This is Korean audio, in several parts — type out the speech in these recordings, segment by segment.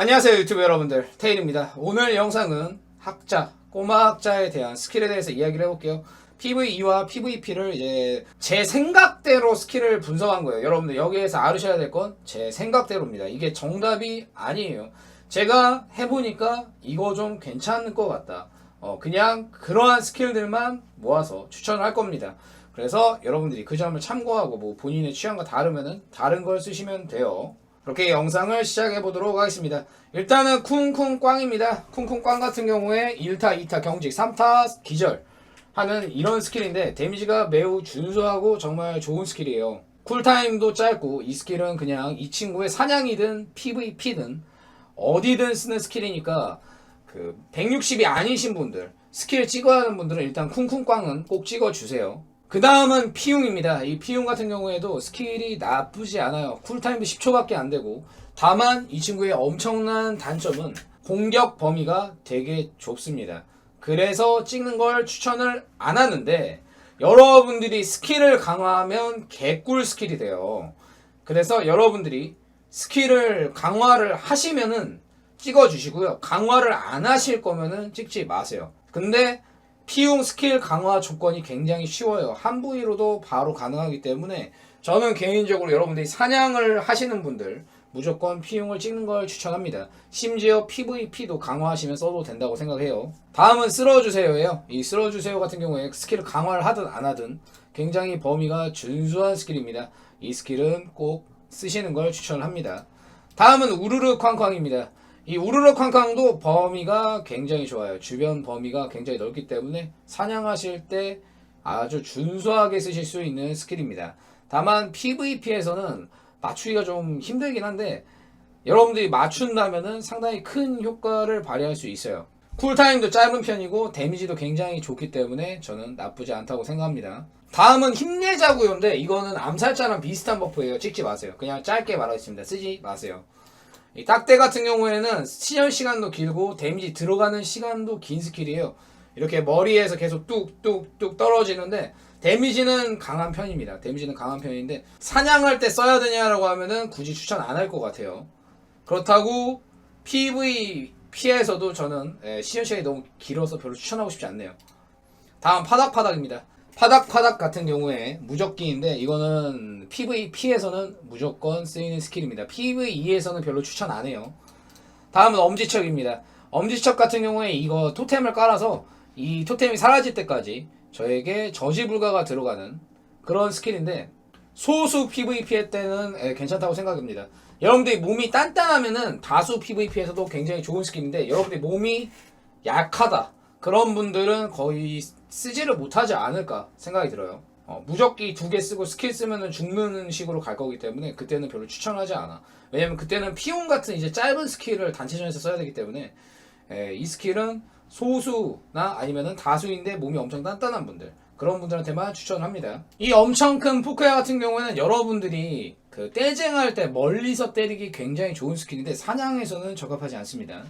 안녕하세요 유튜브 여러분들. 테일입니다. 오늘 영상은 학자 꼬마 학자에 대한 스킬에 대해서 이야기를 해볼게요. PVE와 PVP를 이제 제 생각대로 스킬을 분석한 거예요. 여러분들 여기에서 알으셔야 될 건 제 생각대로입니다. 이게 정답이 아니에요. 제가 해보니까 이거 좀 괜찮을 것 같다. 어, 그냥 그러한 스킬들만 모아서 추천을 할 겁니다. 그래서 여러분들이 그 점을 참고하고 뭐 본인의 취향과 다르면은 다른 걸 쓰시면 돼요 그렇게 영상을 시작해 보도록 하겠습니다. 일단은 쿵쿵꽝입니다. 쿵쿵꽝 같은 경우에 1타, 2타 경직, 3타 기절 하는 이런 스킬인데 데미지가 매우 준수하고 정말 좋은 스킬이에요. 쿨타임도 짧고 이 스킬은 그냥 이 친구의 사냥이든 PVP든 어디든 쓰는 스킬이니까 그 160이 아니신 분들 스킬 찍어야 하는 분들은 일단 쿵쿵꽝은 꼭 찍어 주세요. 그 다음은 피웅입니다. 이 피웅 같은 경우에도 스킬이 나쁘지 않아요. 쿨타임도 10초밖에 안 되고 다만 이 친구의 엄청난 단점은 공격 범위가 되게 좁습니다. 그래서 찍는 걸 추천을 안 하는데 여러분들이 스킬을 강화하면 개꿀 스킬이 돼요. 그래서 여러분들이 스킬을 강화를 하시면은 찍어주시고요. 강화를 안 하실 거면은 찍지 마세요. 근데 피용 스킬 강화 조건이 굉장히 쉬워요. 한 부위로도 바로 가능하기 때문에 저는 개인적으로 여러분들이 사냥을 하시는 분들 무조건 피용을 찍는 걸 추천합니다. 심지어 PVP도 강화하시면 써도 된다고 생각해요. 다음은 쓸어주세요예요. 이 쓸어주세요 같은 경우에 스킬을 강화를 하든 안 하든 굉장히 범위가 준수한 스킬입니다. 이 스킬은 꼭 쓰시는 걸 추천합니다. 다음은 우르르 쾅쾅입니다. 이 우르르 쾅쾅도 범위가 굉장히 좋아요. 주변 범위가 굉장히 넓기 때문에 사냥하실 때 아주 준수하게 쓰실 수 있는 스킬입니다. 다만 PVP에서는 맞추기가 좀 힘들긴 한데 여러분들이 맞춘다면은 상당히 큰 효과를 발휘할 수 있어요. 쿨타임도 짧은 편이고 데미지도 굉장히 좋기 때문에 저는 나쁘지 않다고 생각합니다. 다음은 힘내자구요인데 이거는 암살자랑 비슷한 버프예요. 찍지 마세요. 그냥 짧게 말하겠습니다. 쓰지 마세요. 이 딱대 같은 경우에는 시전 시간도 길고 데미지 들어가는 시간도 긴 스킬이에요. 이렇게 머리에서 계속 뚝뚝뚝 떨어지는데 데미지는 강한 편입니다. 데미지는 강한 편인데 사냥할 때 써야 되냐라고 하면은 굳이 추천 안 할 것 같아요. 그렇다고 PVP에서도 저는 예, 시전 시간이 너무 길어서 별로 추천하고 싶지 않네요. 다음 파닥파닥입니다. 파닥파닥 같은 경우에 무적기인데 이거는 PVP에서는 무조건 쓰이는 스킬입니다. PVE에서는 별로 추천 안 해요. 다음은 엄지척입니다. 엄지척 같은 경우에 이거 토템을 깔아서 이 토템이 사라질 때까지 저에게 저지 불가가 들어가는 그런 스킬인데 소수 PVP 할 때는 예, 괜찮다고 생각합니다. 여러분들이 몸이 단단하면은 다수 PVP에서도 굉장히 좋은 스킬인데 여러분들이 몸이 약하다 그런 분들은 거의 쓰지를 못하지 않을까 생각이 들어요. 어, 무적기 두 개 쓰고 스킬 쓰면은 죽는 식으로 갈 거기 때문에 그때는 별로 추천하지 않아. 왜냐면 그때는 피용 같은 이제 짧은 스킬을 단체전에서 써야 되기 때문에 예, 이 스킬은 소수나 아니면은 다수인데 몸이 엄청 단단한 분들 그런 분들한테만 추천합니다. 이 엄청 큰 포크야 같은 경우에는 여러분들이 그 떼쟁할 때 멀리서 때리기 굉장히 좋은 스킬인데 사냥에서는 적합하지 않습니다.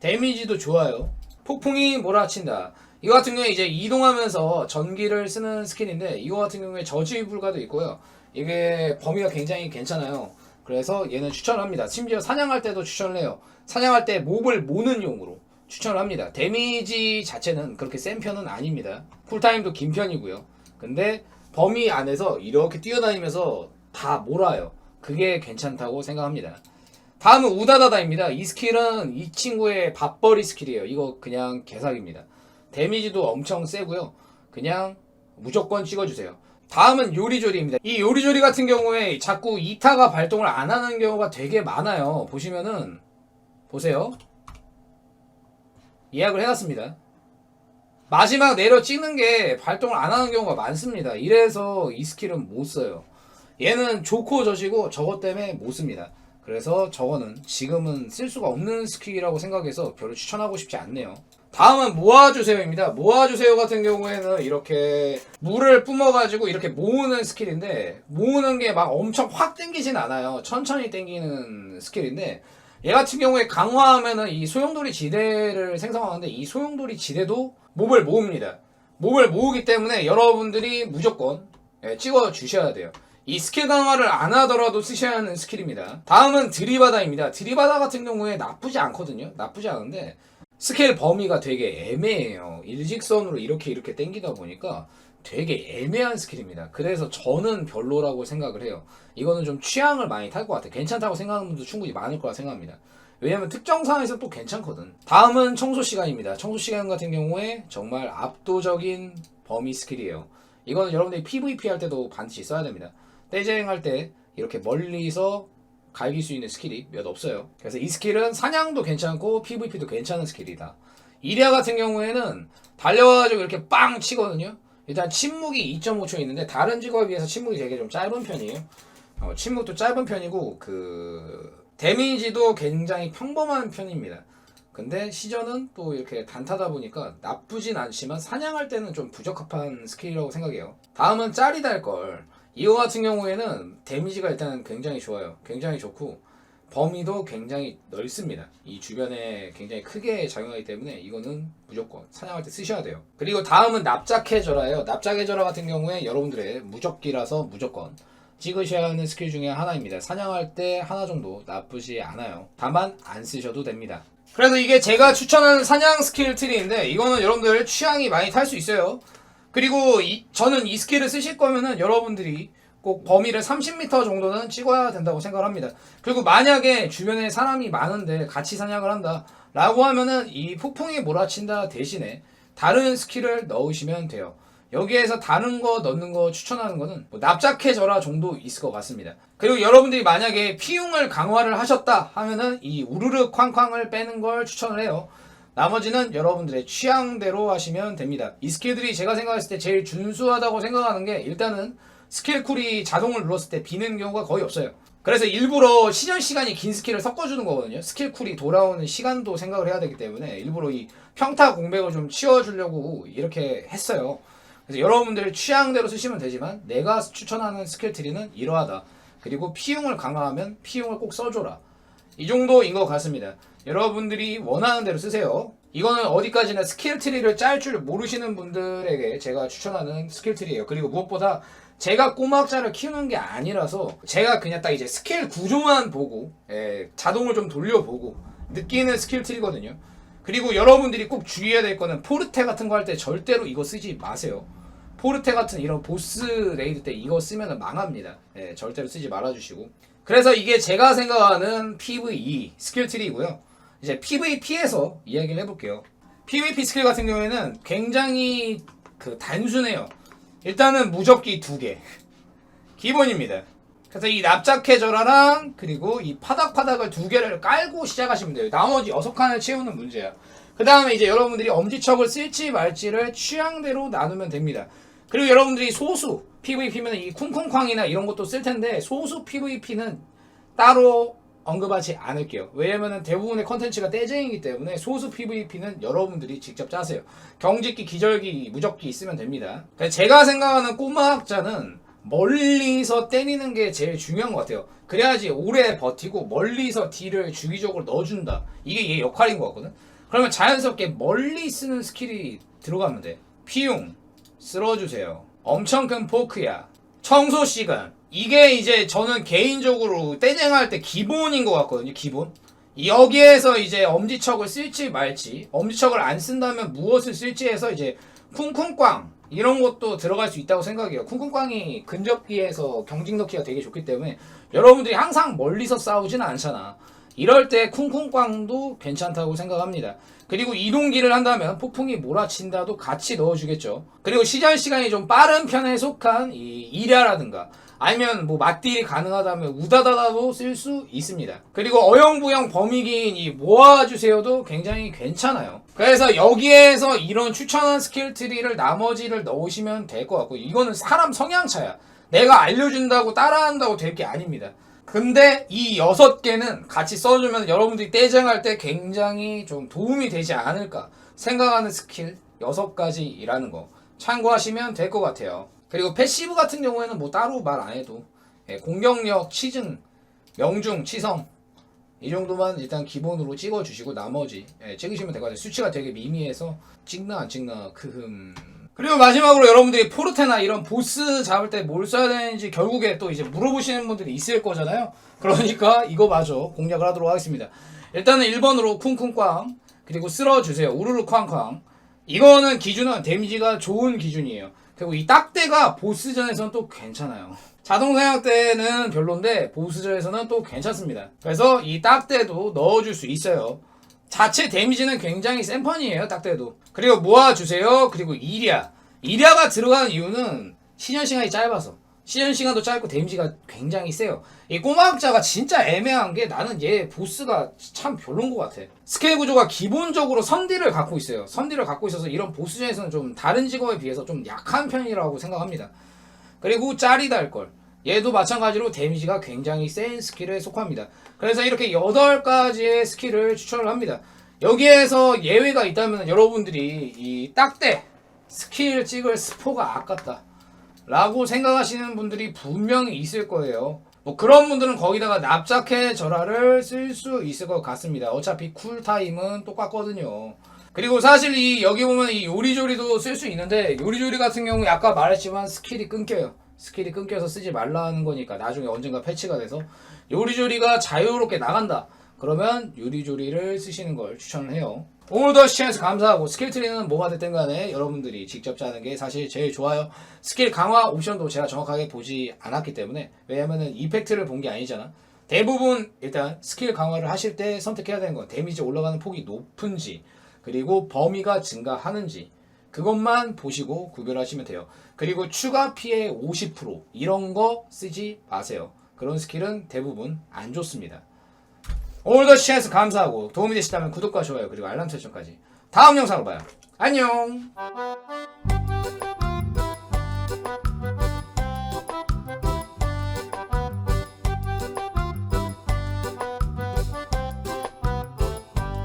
데미지도 좋아요. 폭풍이 몰아친다. 이거 같은 경우에 이제 이동하면서 전기를 쓰는 스킬인데 이거 같은 경우에 저지 불가도 있고요. 이게 범위가 굉장히 괜찮아요. 그래서 얘는 추천합니다. 심지어 사냥할 때도 추천을 해요. 사냥할 때 몹을 모는 용으로 추천을 합니다. 데미지 자체는 그렇게 센 편은 아닙니다. 쿨타임도 긴 편이고요. 근데 범위 안에서 이렇게 뛰어다니면서 다 몰아요. 그게 괜찮다고 생각합니다. 다음은 우다다다입니다. 이 스킬은 이 친구의 밥벌이 스킬이에요. 이거 그냥 개사기입니다. 데미지도 엄청 세고요. 그냥 무조건 찍어주세요. 다음은 요리조리입니다. 이 요리조리 같은 경우에 자꾸 이타가 발동을 안 하는 경우가 되게 많아요. 보시면은 보세요. 예약을 해놨습니다. 마지막 내려 찍는 게 발동을 안 하는 경우가 많습니다. 이래서 이 스킬은 못 써요. 얘는 좋고 저시고 저것 때문에 못 씁니다. 그래서 저거는 지금은 쓸 수가 없는 스킬이라고 생각해서 별로 추천하고 싶지 않네요. 다음은 모아주세요입니다. 모아주세요 같은 경우에는 이렇게 물을 뿜어가지고 이렇게 모으는 스킬인데 모으는 게 막 엄청 확 땡기진 않아요. 천천히 땡기는 스킬인데 얘 같은 경우에 강화하면은 이 소용돌이 지대를 생성하는데 이 소용돌이 지대도 몹을 모읍니다. 몹을 모으기 때문에 여러분들이 무조건 예, 찍어 주셔야 돼요. 이 스킬 강화를 안 하더라도 쓰셔야 하는 스킬입니다. 다음은 드리바다입니다. 드리바다 같은 경우에 나쁘지 않거든요. 나쁘지 않은데 스킬 범위가 되게 애매해요. 일직선으로 이렇게 이렇게 땡기다 보니까 되게 애매한 스킬입니다. 그래서 저는 별로라고 생각을 해요. 이거는 좀 취향을 많이 탈 것 같아요. 괜찮다고 생각하는 분도 충분히 많을 거라 생각합니다. 왜냐면 특정 상황에서 또 괜찮거든. 다음은 청소 시간입니다. 청소 시간 같은 경우에 정말 압도적인 범위 스킬이에요. 이거는 여러분들이 PVP 할 때도 반드시 써야 됩니다. 떼쟁 할 때 이렇게 멀리서 갈길 수 있는 스킬이 몇 없어요. 그래서 이 스킬은 사냥도 괜찮고 PVP도 괜찮은 스킬이다. 이리아 같은 경우에는 달려가지고 이렇게 빵 치거든요. 일단 침묵이 2.5초 있는데 다른 직업에 비해서 침묵이 되게 좀 짧은 편이에요. 어, 침묵도 짧은 편이고 그 데미지도 굉장히 평범한 편입니다. 근데 시전은 또 이렇게 단타다 보니까 나쁘진 않지만 사냥할 때는 좀 부적합한 스킬이라고 생각해요. 다음은 짤이 달 걸. 이거 같은 경우에는 데미지가 일단 굉장히 좋아요. 굉장히 좋고 범위도 굉장히 넓습니다. 이 주변에 굉장히 크게 작용하기 때문에 이거는 무조건 사냥할 때 쓰셔야 돼요. 그리고 다음은 납작해져라예요. 납작해져라 같은 경우에 여러분들의 무적기라서 무조건 찍으셔야 하는 스킬 중에 하나입니다. 사냥할 때 하나 정도 나쁘지 않아요. 다만 안 쓰셔도 됩니다. 그래서 이게 제가 추천하는 사냥 스킬 트리인데 이거는 여러분들 취향이 많이 탈 수 있어요. 그리고 이- 저는 이 스킬을 쓰실 거면은 여러분들이 꼭 범위를 30m 정도는 찍어야 된다고 생각을 합니다. 그리고 만약에 주변에 사람이 많은데 같이 사냥을 한다 라고 하면은 이 폭풍이 몰아친다 대신에 다른 스킬을 넣으시면 돼요. 여기에서 다른 거 넣는 거 추천하는 거는 뭐 납작해져라 정도 있을 것 같습니다. 그리고 여러분들이 만약에 피용을 강화를 하셨다 하면은 이 우르르 쾅쾅을 빼는 걸 추천을 해요. 나머지는 여러분들의 취향대로 하시면 됩니다. 이 스킬들이 제가 생각했을 때 제일 준수하다고 생각하는 게 일단은 스킬 쿨이 자동을 눌렀을 때 비는 경우가 거의 없어요. 그래서 일부러 시전 시간이 긴 스킬을 섞어주는 거거든요. 스킬 쿨이 돌아오는 시간도 생각을 해야 되기 때문에 일부러 이 평타 공백을 좀 치워주려고 이렇게 했어요. 그래서 여러분들 취향대로 쓰시면 되지만 내가 추천하는 스킬 트리는 이러하다. 그리고 피용을 강화하면 피용을 꼭 써줘라. 이 정도인 것 같습니다. 여러분들이 원하는 대로 쓰세요. 이거는 어디까지나 스킬 트리를 짤 줄 모르시는 분들에게 제가 추천하는 스킬 트리예요. 그리고 무엇보다 제가 꼬막자를 키우는 게 아니라서 제가 그냥 딱 이제 스킬 구조만 보고 예, 자동을 좀 돌려보고 느끼는 스킬 트리거든요. 그리고 여러분들이 꼭 주의해야 될 거는 포르테 같은 거 할 때 절대로 이거 쓰지 마세요. 포르테 같은 이런 보스 레이드 때 이거 쓰면 망합니다. 예, 절대로 쓰지 말아주시고. 그래서 이게 제가 생각하는 PVE 스킬 트리고요. 이제 PVP에서 이야기를 해볼게요. PVP 스킬 같은 경우에는 굉장히 그 단순해요. 일단은 무적기 두 개. 기본입니다. 그래서 이 납작해져라랑 그리고 이 파닥파닥을 두 개를 깔고 시작하시면 돼요. 나머지 여섯 칸을 채우는 문제야. 그 다음에 이제 여러분들이 엄지척을 쓸지 말지를 취향대로 나누면 됩니다. 그리고 여러분들이 소수 PVP면 이 쿵쿵쾅이나 이런 것도 쓸 텐데 소수 PVP는 따로 언급하지 않을게요. 왜냐면은 대부분의 컨텐츠가 떼쟁이기 때문에 소수 PVP는 여러분들이 직접 짜세요. 경직기, 기절기, 무적기 있으면 됩니다. 그래서 제가 생각하는 꼬마 학자는 멀리서 때리는 게 제일 중요한 것 같아요. 그래야지 오래 버티고 멀리서 딜을 주기적으로 넣어준다. 이게 얘 역할인 것 같거든. 그러면 자연스럽게 멀리 쓰는 스킬이 들어가면 돼. 피용, 쓸어주세요. 엄청 큰 포크야. 청소 시간. 이게 이제 저는 개인적으로 떼쟁할 때 기본인 것 같거든요. 기본. 여기에서 이제 엄지척을 쓸지 말지, 엄지척을 안 쓴다면 무엇을 쓸지 해서 이제 쿵쿵꽝 이런 것도 들어갈 수 있다고 생각해요. 쿵쿵꽝이 근접기에서 경직 넣기가 되게 좋기 때문에 여러분들이 항상 멀리서 싸우지는 않잖아. 이럴 때 쿵쿵꽝도 괜찮다고 생각합니다. 그리고 이동기를 한다면 폭풍이 몰아친다도 같이 넣어주겠죠. 그리고 시전 시간이 좀 빠른 편에 속한 이 이랴라든가 아니면 뭐 맞딜이 가능하다면 우다다다도 쓸 수 있습니다. 그리고 어영부영 범위기인 이 모아주세요도 굉장히 괜찮아요. 그래서 여기에서 이런 추천한 스킬 트리를 나머지를 넣으시면 될 것 같고 이거는 사람 성향 차야. 내가 알려준다고 따라한다고 될 게 아닙니다. 근데 이 여섯 개는 같이 써주면 여러분들이 떼쟁할 때 굉장히 좀 도움이 되지 않을까 생각하는 스킬 여섯 가지라는 거 참고하시면 될 것 같아요. 그리고 패시브 같은 경우에는 뭐 따로 말 안 해도 예, 공격력, 치증, 명중, 치성 이 정도만 일단 기본으로 찍어주시고 나머지 예, 찍으시면 될 것 같아요. 수치가 되게 미미해서 찍나 안 찍나 크흠 그리고 마지막으로 여러분들이 포르테나 이런 보스 잡을 때 뭘 써야 되는지 결국에 또 이제 물어보시는 분들이 있을 거잖아요. 그러니까 이거 마저 공략을 하도록 하겠습니다. 일단은 1번으로 쿵쿵꽝 그리고 쓸어주세요. 우르르 쾅쾅 이거는 기준은 데미지가 좋은 기준이에요. 그리고 이 딱대가 보스전에서는 또 괜찮아요. 자동 사냥 때는 별론데 보스전에서는 또 괜찮습니다. 그래서 이 딱대도 넣어줄 수 있어요. 자체 데미지는 굉장히 센 편이에요, 딱대도. 그리고 모아주세요. 그리고 이리아. 이리아가 들어가는 이유는 시전 시간이 짧아서. 시전 시간도 짧고 데미지가 굉장히 세요. 이 꼬마학자가 진짜 애매한 게 나는 얘 보스가 참 별론 것 같아. 스케일 구조가 기본적으로 선딜을 갖고 있어요. 선딜을 갖고 있어서 이런 보스전에서는 좀 다른 직업에 비해서 좀 약한 편이라고 생각합니다. 그리고 짤이다 할 걸. 얘도 마찬가지로 데미지가 굉장히 센 스킬에 속합니다. 그래서 이렇게 8가지의 스킬을 추천을 합니다. 여기에서 예외가 있다면 여러분들이 이 딱대 스킬 찍을 스포가 아깝다. 라고 생각하시는 분들이 분명히 있을 거예요. 뭐 그런 분들은 거기다가 납작해 절하를 쓸 수 있을 것 같습니다. 어차피 쿨타임은 똑같거든요. 그리고 사실 이 여기 보면 이 요리조리도 쓸 수 있는데 요리조리 같은 경우 아까 말했지만 스킬이 끊겨요. 스킬이 끊겨서 쓰지 말라는 거니까 나중에 언젠가 패치가 돼서 요리조리가 자유롭게 나간다. 그러면 요리조리를 쓰시는 걸 추천을 해요. 오늘도 시청해서 감사하고 스킬 트리는 뭐가 됐든 간에 여러분들이 직접 짜는 게 사실 제일 좋아요. 스킬 강화 옵션도 제가 정확하게 보지 않았기 때문에 왜냐면은 이펙트를 본 게 아니잖아. 대부분 일단 스킬 강화를 하실 때 선택해야 되는 건 데미지 올라가는 폭이 높은지 그리고 범위가 증가하는지 그것만 보시고 구별하시면 돼요. 그리고 추가 피해 50% 이런 거 쓰지 마세요. 그런 스킬은 대부분 안 좋습니다. 오늘도 시청해서 감사하고 도움이 되셨다면 구독과 좋아요 그리고 알람 설정까지 다음 영상으로 봐요. 안녕.